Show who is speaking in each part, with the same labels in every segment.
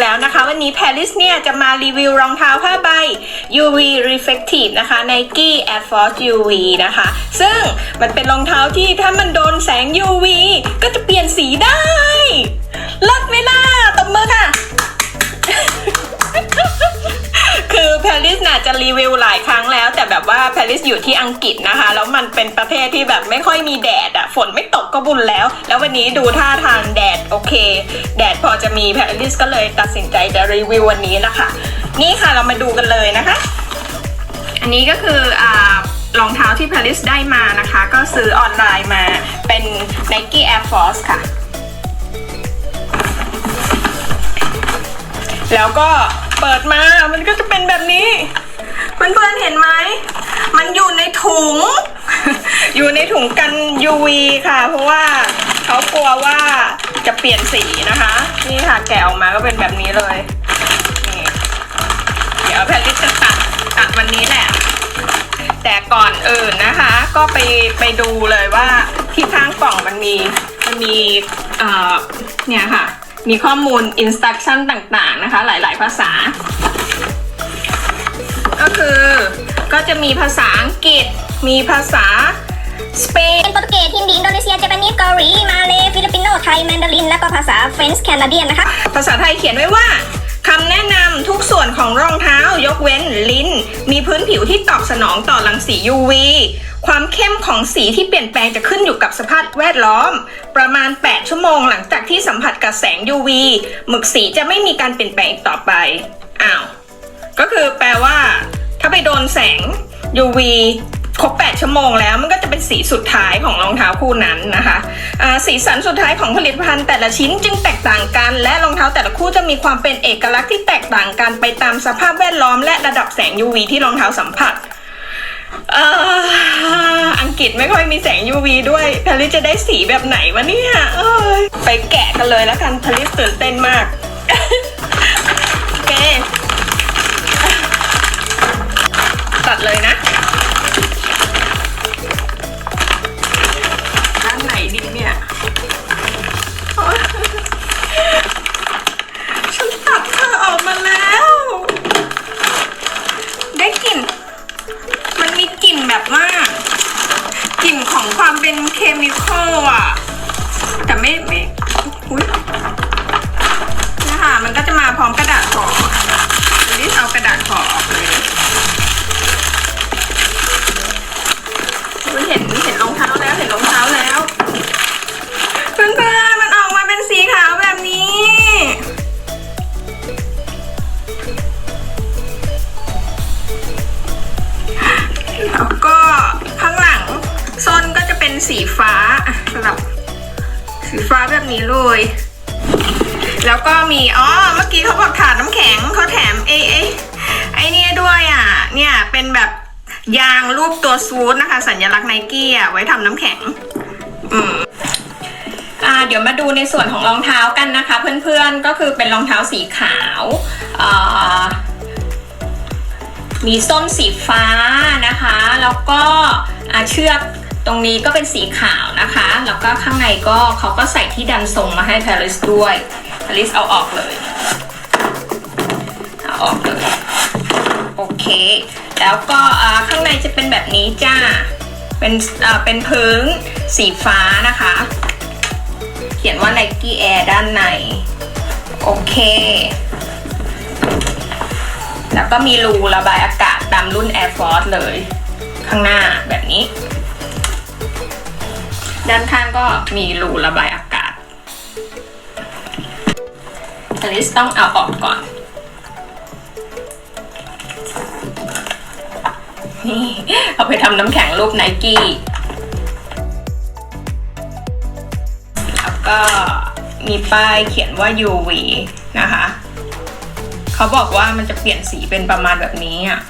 Speaker 1: แล้วนะคะ วันนี้ Paris เนี่ยจะมารีวิวรองเท้าผ้าใบ UV Reflective นะคะ Nike Air Force UV นะคะ ซึ่งมันเป็นรองเท้าที่ถ้ามันโดนแสง UV แล้วแต่แบบว่าแพริสอยู่ที่อังกฤษนะคะ แล้วมันเป็นประเทศที่แบบไม่ค่อยมีแดดอะฝนไม่ตกก็บุญแล้ว แล้ววันนี้ดูท่าทางแดดโอเค แดดพอจะมีแพริสก็เลยตัดสินใจจะรีวิววันนี้นะคะ นี่ค่ะเรามาดูกันเลยนะคะ อันนี้ก็คืออ่ารองเท้าที่แพริสได้มานะคะ ก็ซื้อออนไลน์มาเป็น Nike Air Force ค่ะ แล้วก็เปิดมา มันก็จะเป็นแบบนี้ เพื่อนๆเห็นไหม มันอยู่ในถุง อยู่ในถุงกัน UV ค่ะ เพราะว่าเขากลัวว่าจะเปลี่ยนสีนะคะ นี่ค่ะแกะออกมาก็เป็นแบบนี้เลย นี่เดี๋ยวแพรลิสจะตัดตัดวันนี้แหละ แต่ก่อนอื่นนะคะ ก็ไปไปดูเลยว่าที่ข้างกล่องมันมีมันมีเอ่อเนี่ยค่ะ มีข้อมูล instruction ต่างๆนะคะ หลายๆภาษา คือ ก็จะมีภาษาอังกฤษ มีภาษาสเปน
Speaker 2: เป็นโปรตุเกสฮินดีอินโดนีเซียเจแปนิสเกาหลีมาเลฟิลิปปิโนไทยแมนดาริน และก็ภาษาเฟรนช์แคนาเดียนนะคะ
Speaker 1: ภาษาไทยเขียนไว้ว่าคำแนะนำทุกส่วนของรองเท้ายกเว้นลิ้น มีพื้นผิวที่ตอบสนองต่อรังสี UV ความเข้มของสีที่เปลี่ยนแปลงจะขึ้นอยู่กับสภาพแวดล้อม ประมาณ 8 ชั่วโมงหลังจากที่สัมผัสกับแสง UV หมึกสีจะไม่มีการเปลี่ยนแปลงอีกต่อไป อ้าว ก็คือแปลว่า ถ้าไปโดนแสง UV ครบ 8 ชั่วโมงแล้ว มันก็จะเป็นสีสุดท้ายของรองเท้าคู่นั้นนะคะอ่าสีสันสุดท้ายของผลิตภัณฑ์แต่ละชิ้นจึงแตกต่างกัน และรองเท้าแต่ละคู่จะมีความเป็นเอกลักษณ์ที่แตกต่างกันไปตามสภาพแวดล้อมและระดับแสง UV ที่รองเท้าสัมผัสอังกฤษไม่ค่อยมีแสง UV ด้วยพลิสจะได้สีแบบไหนวะเนี่ยเอ้ยไปแกะกันเลยแล้วกันพลิสตื่นเต้นมากโอเค ตัดเลยนะด้านไหนดีเนี่ยฉันตัดเธอออกมาแล้ว ได้กลิ่น มันมีกลิ่นแบบว่ากลิ่นของความเป็นเคมีคอลอะแต่ไม่ไม่อุ้ยนี่ยค่ะมันก็จะมาพร้อมกระดาษห่อรีบเอากระดาษห่อออกเลย สีฟ้าอะสลับสีฟ้าแบบนี้เลย แล้วก็มีอ๋อเมื่อกี้เขาบอกถาดน้ำแข็งเขาแถมไอ้ไอ้ไอ้เนี่ยด้วยอะเนี่ยเป็นแบบยางรูปตัวซูทนะคะ สัญลักษณ์ไนกี้อะไว้ทำน้ำแข็ง อืมอ่าเดี๋ยวมาดูในส่วนของรองเท้ากันนะคะ เพื่อนๆก็คือเป็นรองเท้าสีขาวอ่ามีส้นสีฟ้านะคะ แล้วก็เชือก ตรงนี้ก็เป็นสีขาวนะคะ แล้วก็ข้างในก็เขาก็ใส่ที่ดันทรงมาให้ Paris ด้วย Paris เอาออกเลยเอาออกเลยโอเค แล้วก็ข้างในจะเป็นแบบนี้จ้าเป็นเป็นพื้นสีฟ้านะคะ เขียนว่า Nike Air ด้านใน โอเค แล้วก็มีรูระบายอากาศตามรุ่น Air Force เลย ข้างหน้าแบบนี้ ด้านข้างก็มีรูระบายอากาศอลิสต้องเอาออกก่อน นี่เอาไปทำน้ำแข็งรูปไนกี้แล้วก็มีป้ายเขียนว่า UV นะคะ เขาบอกว่ามันจะเปลี่ยนสีเป็นประมาณแบบนี้อะ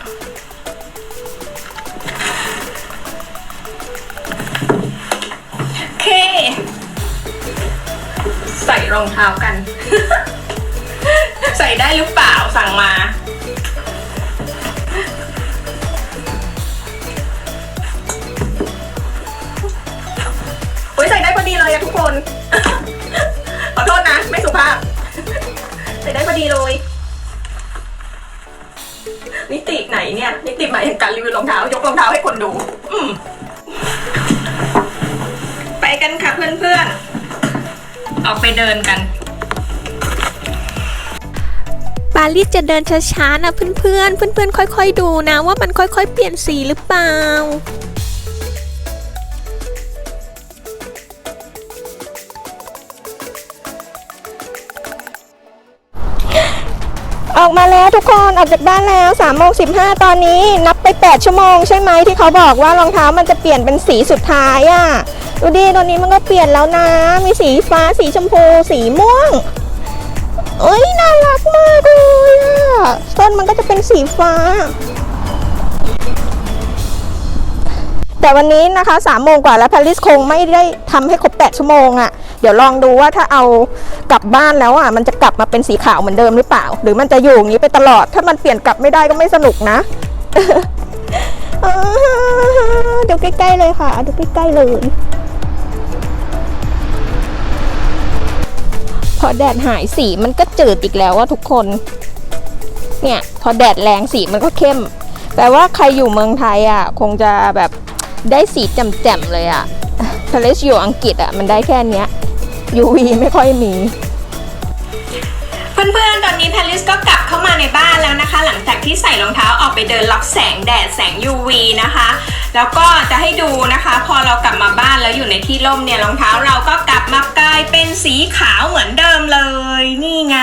Speaker 1: รองเท้ากัน ใส่ได้หรือเปล่าสั่งมา โอ้ยใส่ได้พอดีเลยอะทุกคน ขอโทษนะ ไม่สุภาพใส่ส่ได้พอดีเลย นิติไหนเนี่ย นิติหมายถึงการรีวิวรองเท้า ยกรองเท้าให้คนดู อืมไปกันค่ะเพื่อนๆ ออกไปเดินกัน
Speaker 3: ปาลิสจะเดินช้าๆนะเพื่อนๆ เพื่อนๆ ค่อยๆดูนะว่ามันค่อยๆ เปลี่ยนสีหรือเปล่า
Speaker 4: ออกมาแล้วทุกคนออกจากบ้านแล้ว3ามโมงสิตอนนี้นับไป 8 ชั่วโมงใช่ไหมที่เขาบอกว่ารองเท้ามันจะเปลี่ยนเป็นสีสุดท้ายอะ่ะดูดิตอนนี้มันก็เปลี่ยนแล้วนะ มีสีฟ้าสีชมพู สีม่วงเอ้ยน่ารักมากเลยอะ่ะต้นมันก็จะเป็นสีฟ้า แต่วันนี้นะคะ3ามโมงกว่าแล้วพาริสคงไม่ได้ทำให้ครบ 8 ชั่วโมงอะ่ะ เดี๋ยวลองดูว่าถ้าเอากลับบ้านแล้วอะมันจะกลับมาเป็นสีขาวเหมือนเดิมหรือเปล่า หรือมันจะอยู่อย่างนี้ไปตลอด ถ้ามันเปลี่ยนกลับไม่ได้ก็ไม่สนุกนะอ่าดูใกล้ๆเลยค่ะ ดูใกล้ๆเลย พอแดดหายสีมันก็จืดอีกแล้วว่าทุกคน เนี่ย พอแดดแรงสีมันก็เข้มแปลว่าใครอยู่เมืองไทยอะ คงจะแบบ ได้สีแจ่มๆเลยอะพาเลสอยู่อังกฤษอะมันได้แค่เนี้ย UV ไม่ค่อยมี
Speaker 1: เพื่อนๆ ตอนนี้แพลิสก็กลับเข้ามาในบ้านแล้วนะคะ หลังจากที่ใส่รองเท้าออกไปเดินรับแสงแดดแสง UV นะคะ แล้วก็จะให้ดูนะคะ พอเรากลับมาบ้านแล้วอยู่ในที่ร่มเนี่ยรองเท้าเราก็กลับมากลายเป็นสีขาวเหมือนเดิมเลย นี่ไง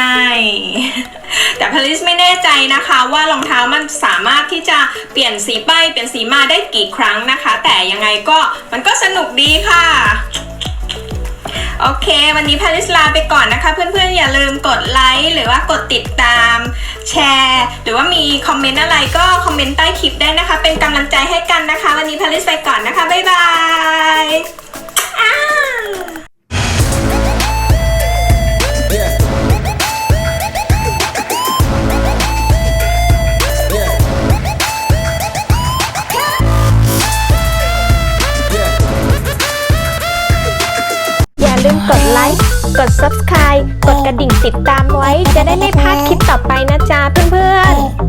Speaker 1: แต่พลิสไม่แน่ใจนะคะว่ารองเท้ามันสามารถที่จะ เปลี่ยนสีไปเปลี่ยนสีมาได้กี่ครั้งนะคะ แต่ยังไงก็มันก็สนุกดีค่ะโอเค วันนี้พาริสลาไปก่อนนะคะ เพื่อนๆ อย่าลืมกดไลค์หรือว่ากดติดตาม แชร์ หรือว่ามีคอมเมนต์อะไรก็คอมเมนต์ใต้คลิปได้นะคะ เป็นกำลังใจให้กันนะคะ วันนี้พาริสไปก่อนนะคะ บ๊ายบาย
Speaker 3: subscribe กดกระดิ่งติดตามไว้ จะได้ไม่พลาดคลิปต่อไปนะจ๊ะเพื่อนๆ